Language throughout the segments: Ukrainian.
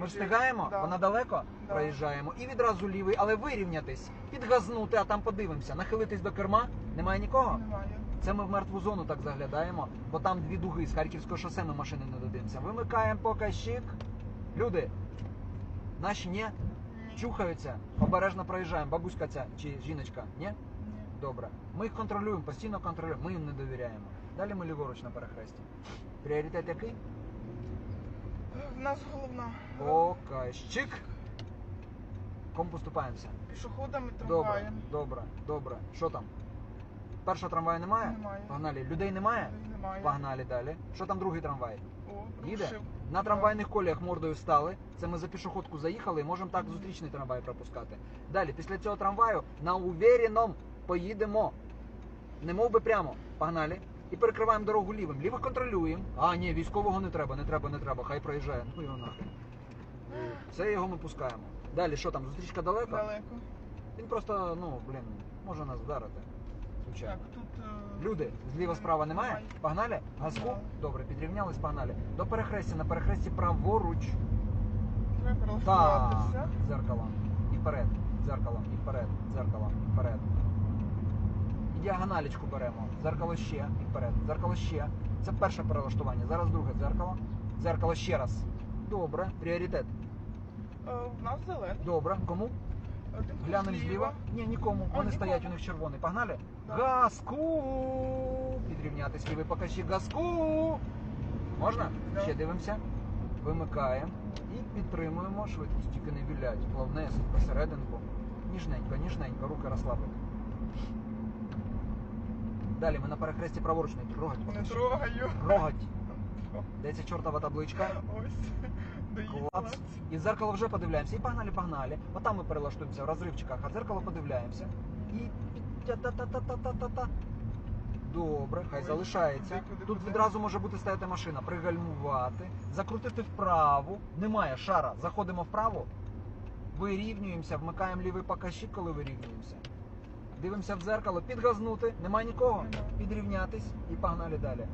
Ми встигаємо, Да. вона далеко Да. проїжджаємо і відразу лівий, але вирівнятись, підгазнути, а там подивимося, нахилитись до керма. Немає нікого? Немає. Це ми в мертву зону так заглядаємо, бо там дві дуги з Харківського шосе ми машини не додивимося. Вимикаємо показчик. Люди, наші ні, Ні. чухаються, обережно проїжджаємо. Бабуська ця чи жіночка? Ні. Добре. Ми їх контролюємо, постійно контролюємо, ми їм не довіряємо. Далі ми ліворуч на перехресті. Пріоритет який? В нас головна. Показчик. Кому поступаємося? Пішоходами, Добре, трамваєм. добре, добре. Що там? Першого трамваю немає? Немає. Погнали. Людей немає? Немає. Погнали далі. Що там другий трамвай? О, Їде? рушив. На трамвайних коліях мордою стали. Це ми за пішоходку заїхали і можемо так зустрічний трамвай пропускати. Далі, після цього трамваю на увіреному поїдемо. Не мов би прямо. Погнали. І перекриваємо дорогу лівим. Лівих контролюємо. А, ні, військового не треба, не треба, не треба. Хай проїжджає. Ну його нахрен. Все його ми пускаємо. Далі, що там, зустрічка далеко? Далеко. Він просто, ну, блін, може нас вдарити. Звичайно. Так, тут. е, Люди, зліва справа немає? Погнали? Газку? Добре, підрівнялись, погнали. До перехрестя, на перехресті праворуч. Треба Так, прилаштуватися. дзеркалом. І вперед. Дзеркалом, і вперед. Дзеркалом, і вперед. Діагоналічку беремо. Дзеркало ще, і вперед. Дзеркало ще. Це перше перелаштування. Зараз друге дзеркало. Дзеркало ще раз. Добре. Пріоритет. Е, В нас зелений. Добре. Кому? Глянемо зліва. Ні, нікому. А, Вони нікому. стоять, у них червоний. Погнали? Да. Газку! Підрівнятись лівий покажчик. Газку! Можна? Да. Ще дивимося. Вимикаємо і підтримуємо швидкість. Тільки не вілять. Плавнесенько, серединку. Ніжненько, ніжненько, руки розслабити. Далі ми на перехресті праворуч не трогать. Не поки трогаю. Трогать. Де ця чортова табличка? Ось. Доїхала. Клац. І в зеркало вже подивляємося. І погнали, погнали. Отам ми перелаштуємося в розривчиках, а в зеркало подивляємося. І та-та-та-та-та-та-та. Добре, хай Ой, залишається. куди, куди, Тут куди? відразу може бути стояти машина, пригальмувати, закрутити вправо. Немає шара. Заходимо вправо, вирівнюємося, вмикаємо лівий покажчик, коли вирівнюємося. Дивимося в зеркало, підгазнути, немає нікого, підрівнятись і погнали далі.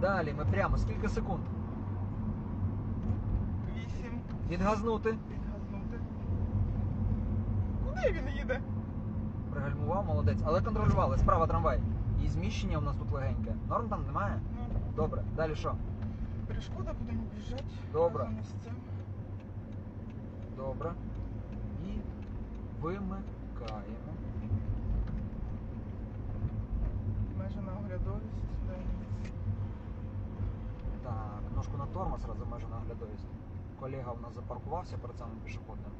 Далі ми прямо скільки секунд. Вісім. Відгазнути. Підгазнути. Куди він їде? Пригальмував, молодець. Але контролювали. Справа трамвай. І зміщення у нас тут легеньке. Норм там немає? Ну, Добре. Далі що? перешкода будемо біжати. Добре. Добре. І вимикаємо. Обмежена оглядовість. Так, ножку на тормоз раз обмежена оглядовість. Колега у нас запаркувався перед самим пішохідним.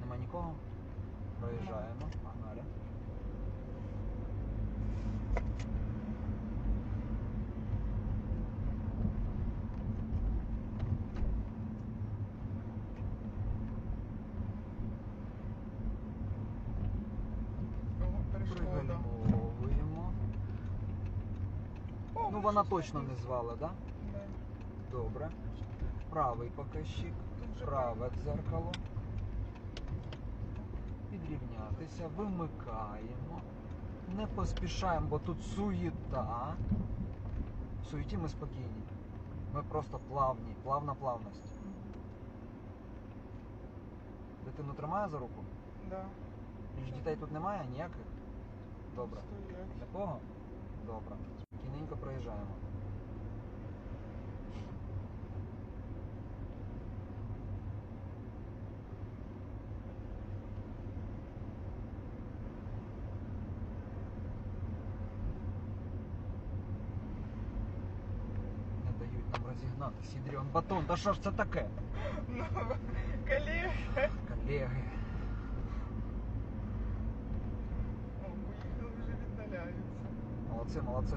Нема нікого. Проїжджаємо. Погнали. О, перешкода. Пригальмовуємо. О, Ну вона точно не звала, да? Да. Добре. Правий показчик. Праве дзеркало. Підрівнятися, вимикаємо. Не поспішаємо, бо тут суєта. В суєті ми спокійні. Ми просто плавні, плавна плавність. Дитину тримає за руку? Да. Більш дітей тут немає ніяких? Добре. Такого? Добре. Спокійненько проїжджаємо. Не дають нам розігнатися. Ідріон батон, та що ж це таке? Ну, колеги. Колеги. О, поїхали вже віддаляються. Молодці, молодці.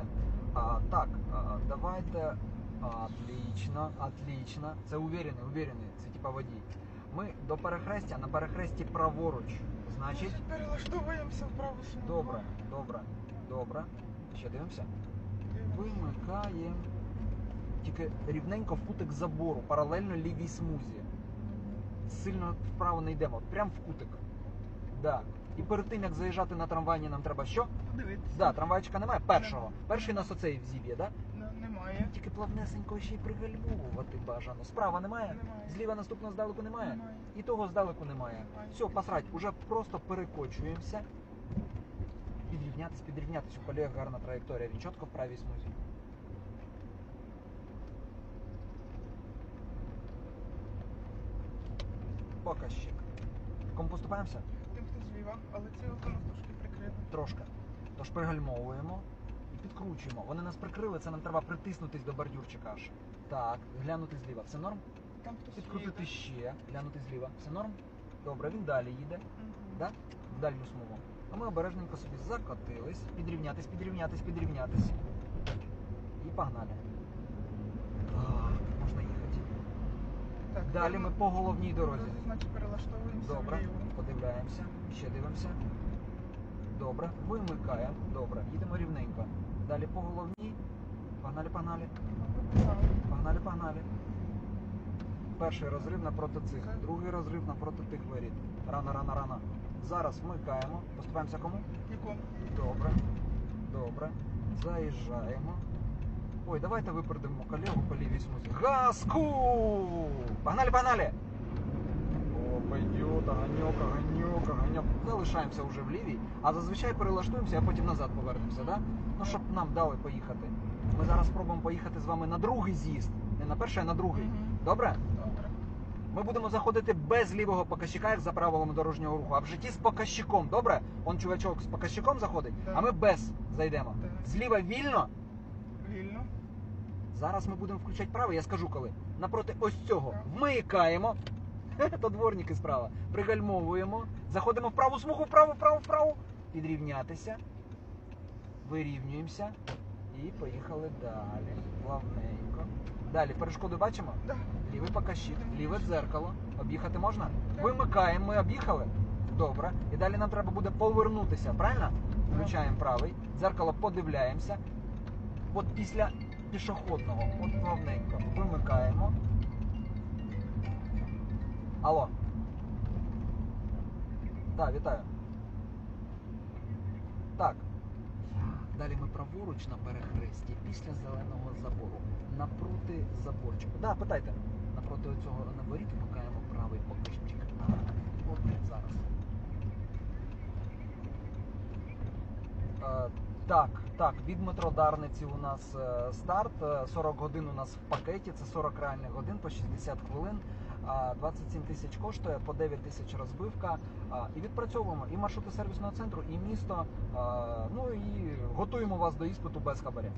А, так, а, давайте. Отлично, отлично. Це уверений, уверений. Це типа водій. Ми до перехрестя, на перехресті праворуч. Значить, перелаштовуємося в праву добре, добре, добре. Ще дивимося. Вимикаємо. Тільки рівненько в кутик забору, паралельно лівій смузі. Сильно вправо не йдемо, прям в кутик. Да. І перед тим як заїжджати на трамвайні, нам треба що? Подивитися. Да, трамвайчика немає. Першого. Перший нас оцей зіб'є, да? Ну, немає. Тільки плавнесенько ще й пригальмовувати бажано. Справа немає? Немає. Зліва наступного здалеку немає? Немає. І того здалеку немає. Немає. Все, посрать, уже просто перекочуємося. Підрівнятись, підрівнятись. У колег гарна траєкторія. Він чітко в правій смузі. Показчик. Кому поступаємося? Тим, але це у нас трошки прикрито. Трошки. Тож пригальмовуємо і підкручуємо. Вони нас прикрили, це нам треба притиснутись до бордюрчика аж. Так, глянути зліва. Все норм? Там хтось Підкрутити їде. ще, глянути зліва. Все норм? Добре, він далі їде. Мгм. Да? В дальню смугу. А ми обережненько собі закотились, підрівнятись, підрівнятись, підрівнятись. І погнали. А, можна їхати. Так, Далі ми по головній дорозі. Значить, перелаштовуємося Добре, вліво. подивляємося, ще дивимося. Добре, вимикаємо. Добре, їдемо рівненько. Далі по головній. Погнали, погнали. Погнали, погнали. Перший розрив напроти цих, другий розрив напроти тих воріт. Рано, рано, рано. Зараз вмикаємо. Поступаємося кому? Нікому. Добре. Добре. Заїжджаємо. Ой, давайте випередимо колегу по лівій смузі. Газку! Погнали, погнали! О, пойдет, оганьок, оганьок, оганьок. Залишаємося вже в лівій, а зазвичай перелаштуємося, а потім назад повернемося, да? Ну, щоб нам дали поїхати. Ми зараз спробуємо поїхати з вами на другий з'їзд. Не на перший, а на другий. Добре? Добре. Ми будемо заходити без лівого показчика, як за правилами дорожнього руху, а в житті з показчиком. Добре? Он чувачок з показчиком заходить, а ми без зайдемо. Зліва вільно. Вільно. Зараз ми будемо включати правий, я скажу коли. Напроти ось цього. Вмикаємо. То дворники справа. Пригальмовуємо. Заходимо в праву смугу, вправо, вправо, вправо. Підрівнятися. Вирівнюємося. І поїхали далі. Плавненько. Далі перешкоду бачимо? Да. Лівий покажчик, ліве дзеркало. Об'їхати можна? Вимикаємо, ми об'їхали. Добре. І далі нам треба буде повернутися, правильно? Включаємо правий. Дзеркало подивляємося. От після пішохідного, от плавненько. Вимикаємо. Алло. Так, вітаю. Так. Далі ми праворуч на перехресті після зеленого забору. Напроти заборчика. Да, питайте. Напроти цього на воріт вмикаємо правий покажчик. Так, от зараз. Е, так, так, від метро Дарниці у нас е, старт. Е, 40 годин у нас в пакеті, це 40 реальних годин по 60 хвилин. 27 тисяч коштує, по 9 тисяч розбивка. І відпрацьовуємо і маршрути сервісного центру, і місто. Ну і готуємо вас до іспиту без хабаря.